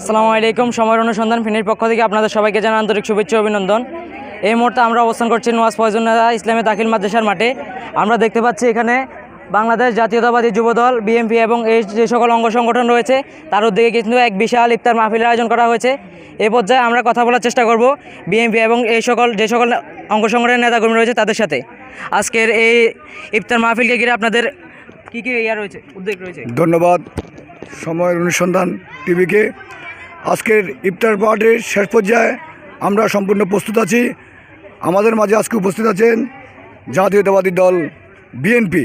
আসসালামু আলাইকুম। সময়ের অনুসন্ধান ফিনির পক্ষ থেকে আপনাদের সবাইকে জানাই আন্তরিক শুভেচ্ছা অভিনন্দন। এই মুহূর্তে আমরা অবস্থান করছি নোয়াজ ফয়জুন্নাদা ইসলামী দাখিল মাদ্রাসার মাঠে। আমরা দেখতে পাচ্ছি এখানে বাংলাদেশ জাতীয়তাবাদী যুবদল বিএমপি এবং এই যে সকল অঙ্গ সংগঠন রয়েছে, তার উদ্যোগে কিন্তু এক বিশাল ইফতার মাহফিলের আয়োজন করা হয়েছে। এ পর্যায়ে আমরা কথা বলার চেষ্টা করব বিএমপি এবং এই সকল যে সকল অঙ্গ সংগঠনের নেতাকর্মী রয়েছে তাদের সাথে। আজকের এই ইফতার মাহফিলকে ঘিরে আপনাদের কী কী ইয়া রয়েছে, উদ্যোগ রয়েছে? ধন্যবাদ। সময়ের অনুসন্ধান টিভিকে। আজকের ইফতার পার্টির শেষ পর্যায়ে আমরা সম্পূর্ণ প্রস্তুত আছি। আমাদের মাঝে আজকে উপস্থিত আছেন জাতীয়তাবাদী দল বিএনপি,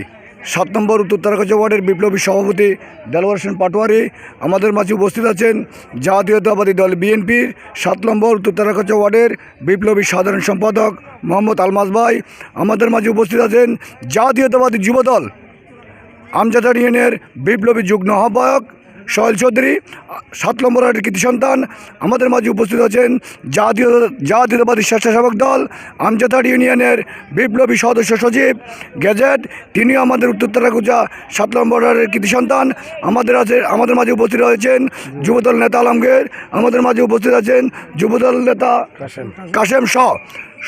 সাত নম্বর উত্তর তারকাচ ওয়ার্ডের বিপ্লবী সভাপতি দেলোয়ার হোসেন পাটোয়ারি। আমাদের মাঝে উপস্থিত আছেন জাতীয়তাবাদী দল বিএনপির সাত নম্বর উত্তর তারকাচ ওয়ার্ডের বিপ্লবী সাধারণ সম্পাদক মোহাম্মদ আলমাজ ভাই। আমাদের মাঝে উপস্থিত আছেন জাতীয়তাবাদী যুবদল আমজাদার ইউনিয়নের বিপ্লবী যুগ্ম আহ্বায়ক সোহেল চৌধুরী সাত নম্বর ওয়ার্ডের কৃতি সন্তান আমাদের মাঝে উপস্থিত আছেন জাতীয় জাতীয়তাবাদী স্বেচ্ছাসেবক দল আমজাদার ইউনিয়নের বিপ্লবী সদস্য সচিব গেজেট তিনিও আমাদের উত্তর উত্তরতারাগুজা সাত নম্বর ওয়ার্ডের কৃতি সন্তান আমাদের আছে আমাদের মাঝে উপস্থিত রয়েছেন যুবদল নেতা আলমগীর আমাদের মাঝে উপস্থিত আছেন যুবদল নেতা কাশেম শাহ।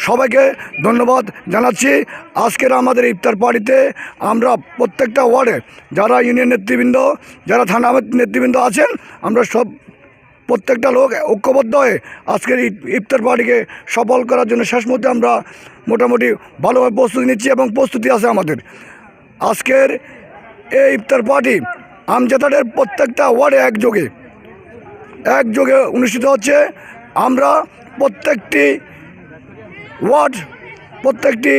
সবাইকে ধন্যবাদ জানাচ্ছি। আজকের আমাদের ইফতার পার্টিতে আমরা প্রত্যেকটা ওয়ার্ডে যারা ইউনিয়ন নেতৃবৃন্দ, যারা থানা নেতৃবৃন্দ আছেন, আমরা সব প্রত্যেকটা লোক ঐক্যবদ্ধ হয়ে আজকের ইফতার পার্টিকে সফল করার জন্য শেষ মুহূর্তে আমরা মোটামুটি ভালোভাবে প্রস্তুতি নিচ্ছি এবং প্রস্তুতি আছে আমাদের। আজকের এই ইফতার পার্টি আমজাতাদের প্রত্যেকটা ওয়ার্ডে একযোগে। একযোগে অনুষ্ঠিত হচ্ছে। আমরা প্রত্যেকটি ওয়ার্ড, প্রত্যেকটি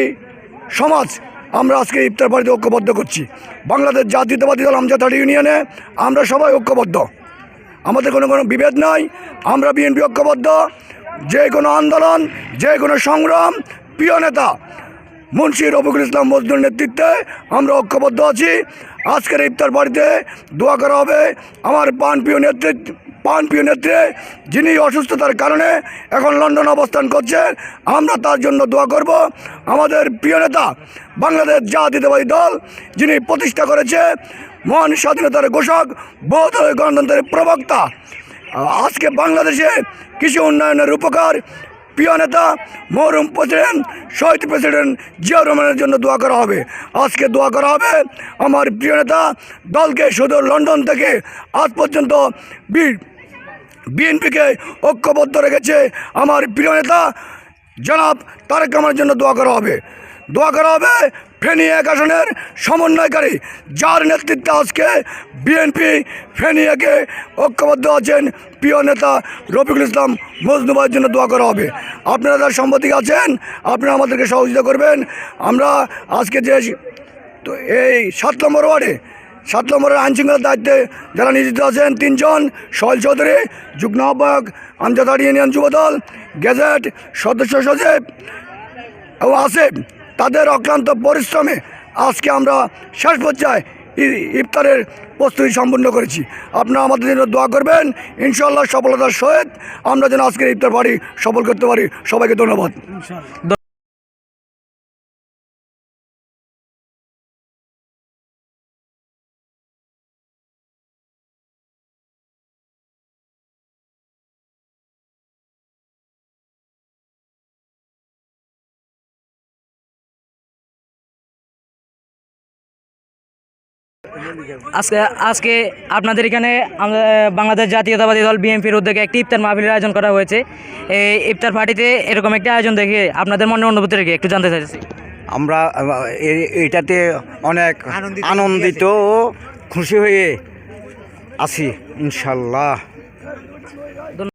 সমাজ আমরা আজকে ইফতার বাড়িতে ঐক্যবদ্ধ করছি। বাংলাদেশ জাতীয়তাবাদী দল, আমজাদ ইউনিয়নে আমরা সবাই ঐক্যবদ্ধ। আমাদের কোনো কোনো বিভেদ নাই, আমরা বিএনপি ঐক্যবদ্ধ। যে কোনো আন্দোলন, যে কোনো সংগ্রাম, প্রিয় নেতা মুন্সি রফিকুল ইসলাম মজদুর নেতৃত্বে আমরা ঐক্যবদ্ধ আছি। আজকের ইফতার বাড়িতে দোয়া করা হবে আমার পান প্রিয় নেতৃত্ব প্রিয় নেত্রী, যিনি অসুস্থতার কারণে এখন লন্ডন অবস্থান করছেন আমরা তার জন্য দোয়া করব। আমাদের প্রিয় নেতা, বাংলাদেশ জাতীয়তাবাদী দল, যিনি প্রতিষ্ঠা করেছে, মহান স্বাধীনতার ঘোষক বহুদলীয় গণতন্ত্রের প্রবক্তা। আজকে বাংলাদেশে কৃষি উন্নয়নের উপকার। প্রিয় নেতা, মহরুম প্রেসিডেন্ট, শহীদ প্রেসিডেন্ট জিয়াউর রহমানের জন্য দোয়া করা হবে। আজকে দোয়া করা হবে আমার প্রিয় নেতা, দলকে শুধু লন্ডন থেকে আজ পর্যন্ত বি বিএনপিকে ঐক্যবদ্ধ রেখেছে আমার প্রিয় নেতা জনাব তারেক রহমানের জন্য দোয়া করা হবে। দোয়া করা হবে ফেনী এক আসনের সমন্বয়কারী, যার নেতৃত্বে আজকে বিএনপি ফেনিয়াকে ঐক্যবদ্ধ আছেন প্রিয় নেতা রফিকুল ইসলাম মজনুবাইয়ের জন্য দোয়া করা হবে। আপনারা যার সম্পত্তি আছেন, আপনারা আমাদেরকে সহযোগিতা করবেন। আমরা আজকে যে এই সাত নম্বর ওয়ার্ডে সাত নম্বরের আইনশৃঙ্খলার দায়িত্বে যারা নিয়োজিত আছেন তিনজন, সহেল চৌধুরী, যুগ্ম আহ্বায়ক আমজাদার ইউনিয়ন যুবদল, গেজেট সদস্য সচিব ও আসিফ। তাদের অক্লান্ত পরিশ্রমে আজকে আমরা শেষ পর্যায়ে ইফতারের প্রস্তুতি সম্পূর্ণ করেছি। আপনারা আমাদের জন্য দোয়া করবেন। ইনশাল্লাহ সফলতার সহিত আমরা যেন আজকের ইফতার পারি সফল করতে পারি। সবাইকে ধন্যবাদ। আজকে আজকে আপনাদের এখানে আমরা বাংলাদেশ জাতীয়তাবাদী দল বিএনপির উদ্যোগে একটি ইফতার মাহফিলের আয়োজন করা হয়েছে। এই ইফতার পার্টিতে এরকম একটি আয়োজন দেখে আপনাদের মনে অনুভূতি রেখে একটু জানতে চাইছি আমরা এটাতে অনেক আনন্দিত খুশি হয়ে আছি ইনশাল্লাহ।